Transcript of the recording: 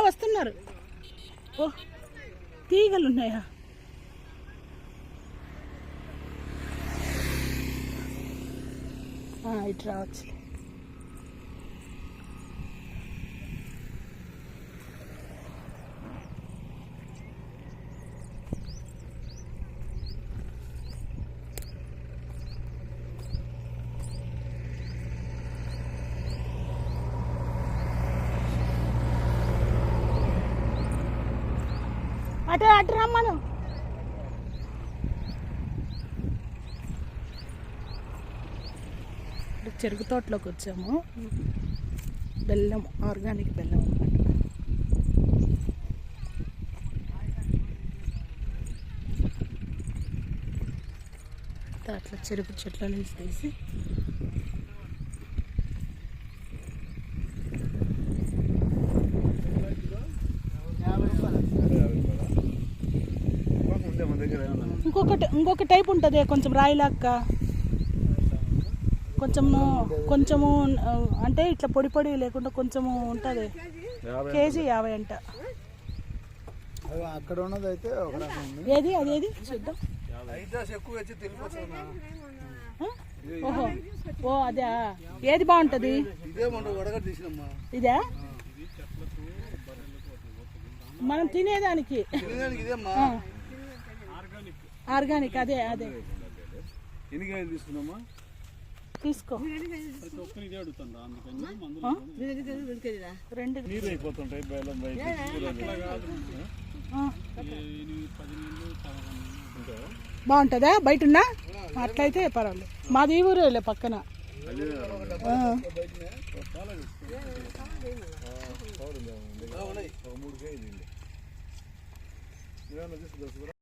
వస్తున్నారు. ఓ తీగలు ఉన్నాయా? ఇటు రావచ్చు. అటు అటు రమ్మను. చెరుకు తోటలోకి వచ్చాము. బెల్లం ఆర్గానిక్ బెల్లం అన్నమాట. అట్లా చెరుకు చెట్ల నుంచి తీసి ఇంకొకటి ఇంకొక టైప్ ఉంటుంది కొంచెం రాయిలాక్క. కొంచెము కొంచెము అంటే ఇట్లా పొడి పొడి లేకుండా కొంచెము ఉంటుంది. కేజీ యాభై అంట. అక్కడ ఉన్నది అయితే ఒక రకం ఉంది. ఏది అదేది చూద్దాం? ఓహో. ఓ అదే ఏది బాగుంటుంది? ఇదా మనం తినేదానికి. ఆర్గానిక్ అదే అదే. ఎన్ని కాయలు తీసుకున్నామా? తీసుకో. నీరు అయిపోతుంటాయి బయట ఆ. బాగుంటుందా? బయట ఉన్నా అట్లయితే పర్వాలేదు. మాది ఈ ఊరేలే పక్కన. ఆ. మూడు కేజీలు